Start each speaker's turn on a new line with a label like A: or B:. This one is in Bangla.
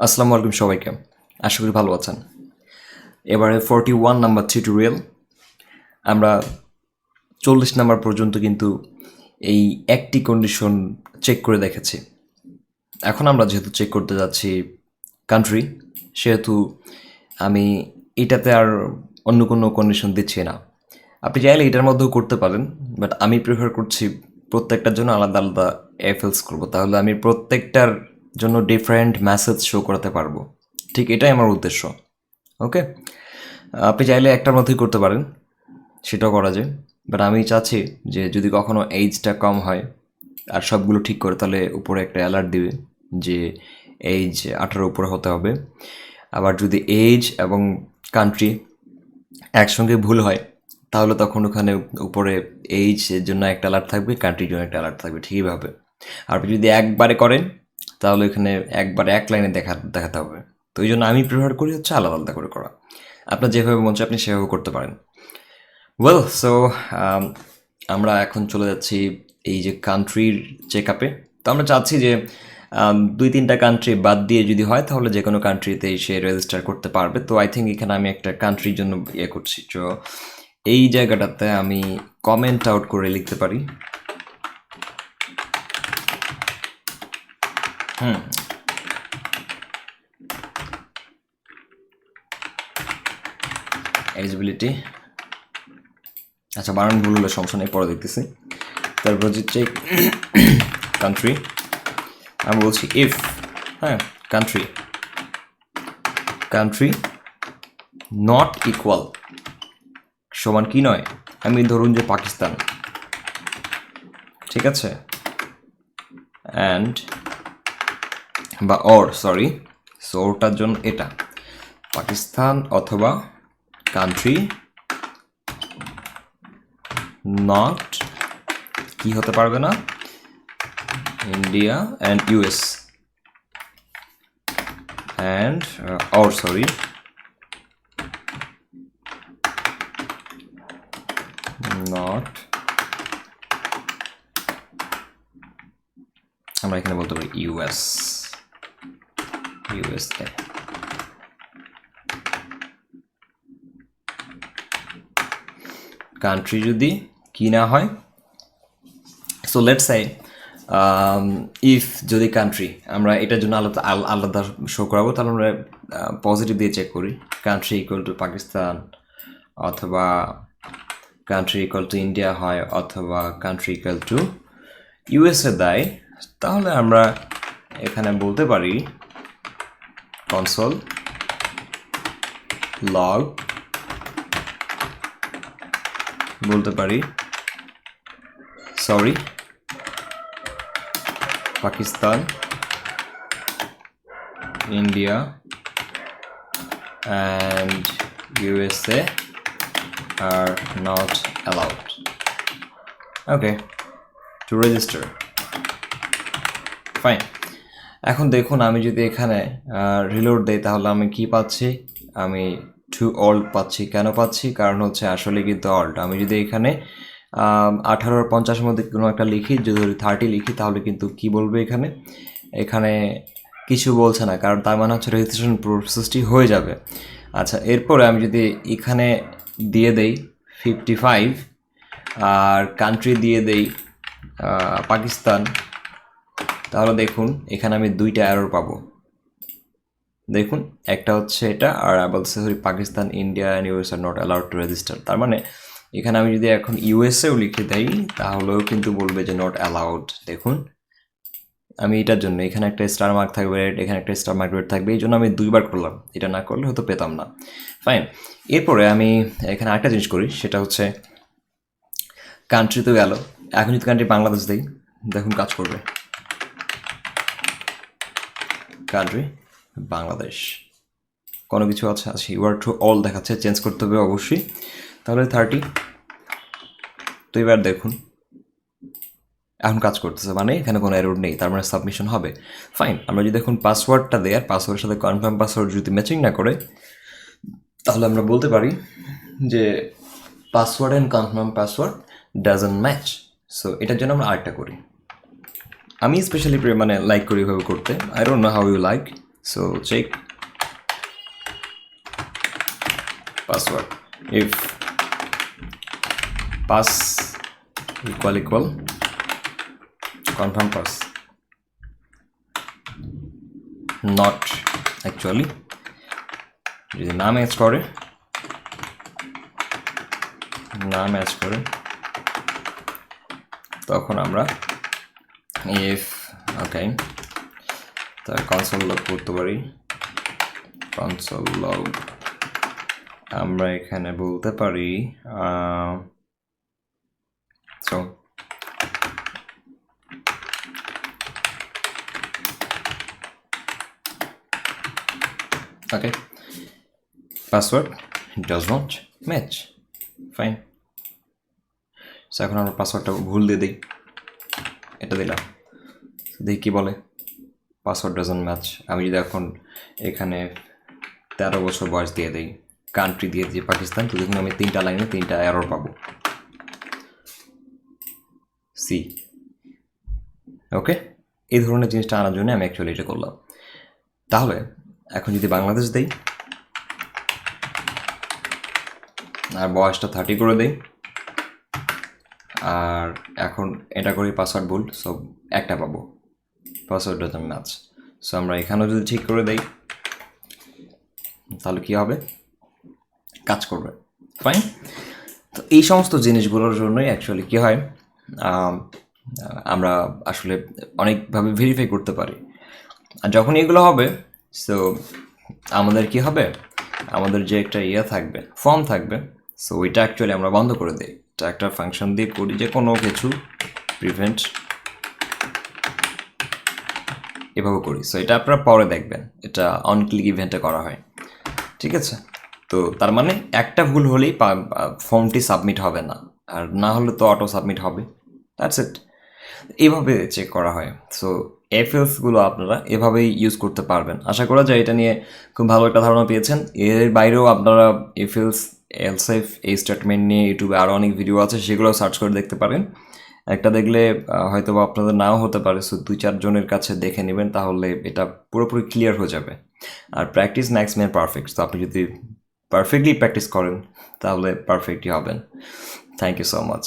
A: আসসালামু আলাইকুম সবাইকে। আশা করি ভালো আছেন। এবারে ফর্টি ওয়ান, নাম্বার টিউটোরিয়াল আমরা চল্লিশ নাম্বার পর্যন্ত কিন্তু এই একটি কন্ডিশন চেক করে দেখেছি। এখন আমরা যেহেতু চেক করতে যাচ্ছি কান্ট্রি সেহেতু আমি এটাতে আর অন্য কোনো কন্ডিশন দিচ্ছি না। আপনি চাইলে এটার মধ্যেও করতে পারেন বাট আমি প্রিফার করছি প্রত্যেকটার জন্য আলাদা আলাদা এফএলস করব। তাহলে আমি প্রত্যেকটার জন্য ডিফারেন্ট মেসেজ শো করাতে পারব। ঠিক এটাই আমার উদ্দেশ্য। ওকে আপনি চাইলে একটার মধ্যেই করতে পারেন, সেটাও করা যায়। বাট আমি চাচ্ছি যে যদি কখনও এইজটা কম হয়, আর সবগুলো ঠিক করে, তাহলে উপরে একটা অ্যালার্ট দিবে যে এইজ আঠারো উপরে হতে হবে। আবার যদি এইজ এবং কান্ট্রি একসঙ্গে ভুল হয়, তাহলে তখন ওখানে উপরে এইজের জন্য একটা অ্যালার্ট থাকবে কান্ট্রির জন্য একটা অ্যালার্ট থাকবে। ঠিকইভাবে আর আপনি যদি একবারে করেন তাহলে এখানে একবার এক লাইনে দেখা দেখাতে হবে। তো এই জন্য আমি প্রিফার করি হচ্ছে আলাদা আলাদা করে করা। আপনার যেভাবে মন চায় আপনি সেভাবে করতে পারেন। ওয়েল সো আমরা এখন চলে যাচ্ছি এই যে কান্ট্রির চেক আপে তো আমরা চাচ্ছি যে um, দুই তিনটা কান্ট্রি বাদ দিয়ে যদি হয় তাহলে যে কোনো কান্ট্রিতেই সে রেজিস্টার করতে পারবে। তো আই থিঙ্ক এখানে আমি একটা কান্ট্রির জন্য ইয়ে করছি। তো এই জায়গাটাতে আমি কমেন্ট আউট করে লিখতে পারি। হুম। এলিজিবিলিটি আচ্ছা বানান ভুল হলে সমস্যা নেই, পরে দেখতেছি। তারপর হচ্ছে কান্ট্রি আমি বলছি ইফ হ্যাঁ কান্ট্রি কান্ট্রি নট ইকুয়াল সমান কি নয়? আমি ধরুন যে পাকিস্তান। ঠিক আছে? অ্যান্ড বা অর সরি সো ওটার জন্য এটা। পাকিস্তান অথবা কান্ট্রি নট কি হতে পারবে না? India and US and or sorry not আমরা এখানে বলতে পারি ইউএস ইউএসএ কান্ট্রি যদি কি না হয় সো লেট সাই ইফ যদি কান্ট্রি আমরা এটার জন্য আলাদা, আল- আলাদা শো করাবো, তাহলে আমরা পজিটিভ দিয়ে চেক করি। কান্ট্রি ইকুয়াল টু পাকিস্তান অথবা কান্ট্রি ইকুয়াল টু ইন্ডিয়া হয়, অথবা কান্ট্রি ইকুয়াল টু ইউএসএ দেয়, তাহলে আমরা এখানে বলতে পারি কনসোল লগ বলতে পারি sorry Pakistan India and USA are not allowed okay to register fine এখন দেখুন আমি যদি এখানে রিলোড দেই, তাহলে আমি কি পাচ্ছি? আমি টু অল্ট পাচ্ছি। কেন পাচ্ছি? কারণ হচ্ছে আসলে কিন্তু অল্ট আমি যদি এখানে আঠারো আর পঞ্চাশের মধ্যে কোনো একটা লিখি, যদি থার্টি লিখি, তাহলে কিন্তু কি বলবে এখানে? এখানে কিছু বলছে না, কারণ তার মানে হচ্ছে রেজিস্ট্রেশন প্রসেসটি হয়ে যাবে। আচ্ছা এরপরে আমি যদি এখানে দিয়ে দেই ফিফটি ফাইভ আর কান্ট্রি দিয়ে দেই পাকিস্তান তাহলে দেখুন, এখানে আমি দুইটা অ্যারোর পাবো। দেখুন, একটা হচ্ছে এটা, আর বলছে sorry Pakistan India and US R not allowed to register তার মানে এখানে আমি যদি এখন ইউএসএও লিখে দেই, তাহলেও কিন্তু বলবে যে নট অ্যালাউড দেখুন, আমি এটার জন্য, এখানে একটা স্টার মার্ক থাকবে এখানে একটা স্টার মার্ক থাকবে, এই জন্য আমি দুইবার করলাম। এটা না করলে হয়তো পেতাম না। ফাইন এরপরে আমি এখানে আরেকটা জিনিস করি, সেটা হচ্ছে কান্ট্রি তো গেল। এখন যদি কান্ট্রি বাংলাদেশ দেই, দেখুন কাজ করবে। কান্ট্রি বাংলাদেশ কোনো কিছু আছে? আছে ইউআর টু অল দেখাচ্ছে চেঞ্জ করতে হবে অবশ্যই। তাহলে থার্টি তো এবার দেখুন। এখন কাজ করতেছে মানে এখানে কোনো এরর নেই, তার মানে সাবমিশন হবে। ফাইন আমরা যদি এখন পাসওয়ার্ডটা দেই আর পাসওয়ার্ডের সাথে কনফার্ম পাসওয়ার্ড যদি ম্যাচিং না করে, তাহলে আমরা বলতে পারি যে password and confirm password doesn't match so এটার জন্য আমরা আরেকটা করি। আমি স্পেশালি মানে লাইক করি ওইভাবে করতে। I don't know how you like so check password if pass equal equal confirm pass not actually যদি না ম্যাচ করে, না ম্যাচ করে, তখন আমরা ইফ ওকে তার কনসোল লগ করতে পারি কনসোল লগ আমরা এখানে বলতে পারি so okay. Password does not match. Fine. So এখন আমরা পাসওয়ার্ডটা ভুল দিয়ে দিই। এটা দিলাম। দেখি কি বলে? পাসওয়ার্ড ডাজন ম্যাচ আমি যদি এখন এখানে তেরো বছর বয়স দিয়ে দিই কান্ট্রি দিয়ে দিই, পাকিস্তান, তো দেখুন আমি তিনটা লাইনে তিনটা এরর পাবো। সি ওকে এই ধরনের জিনিসটা আনার জন্য আমি অ্যাকচুয়ালি এটা করলাম। তাহলে, এখন যদি বাংলাদেশ দেই, আর বয়সটা থার্টি করে দেই আর এখন এটা করি পাসওয়ার্ড ভুল সব একটা পাবো। পাসওয়ার্ড ডাজন ম্যাচ সো আমরা এখানেও যদি ঠিক করে দেই, তাহলে কি হবে? কাজ করবে। ফাইন তো এই সমস্ত জিনিসগুলোর জন্যই অ্যাকচুয়ালি কী হয় আমরা আসলে অনেকভাবে ভেরিফাই করতে পারি। আর যখন এগুলো হবে সো আমাদের কি হবে? আমাদের যে একটা ইয়ে থাকবে ফর্ম থাকবে সো ওইটা অ্যাকচুয়ালি আমরা বন্ধ করে দিই। একটা ফাংশন দিয়ে করি, যে কোনো কিছু প্রিভেন্ট এভাবে করি। সো এটা আপনারা পরে দেখবেন, এটা অন ক্লিক ইভেন্টে করা হয়। ঠিক আছে? তো তার মানে একটা ভুল হলেই ফর্মটি সাবমিট হবে না। আর না হলে তো অটো সাবমিট হবে। দ্যাটস ইট এইভাবে চেক করা হয়। সো এফএলসগুলো আপনারা এভাবেই ইউজ করতে পারবেন। আশা করা যায় এটা নিয়ে খুব ভালো একটা ধারণা পেয়েছেন। এর বাইরেও আপনারা এফএলস এলসেফ এই স্টেটমেন্ট নিয়ে ইউটিউবে আরও অনেক ভিডিও আছে সেগুলো সার্চ করে দেখতে পারেন। একটা দেখলে হয়তো বা আপনাদের নাও হতে পারে সো দুই চারজনের কাছে দেখে নেবেন, তাহলে এটা পুরোপুরি ক্লিয়ার হয়ে যাবে। আর প্র্যাকটিস ম্যাক্স মেন পারফেক্ট তো আপনি যদি পারফেক্টলি প্র্যাকটিস করেন, তাহলে পারফেক্টই হবেন। Thank you so much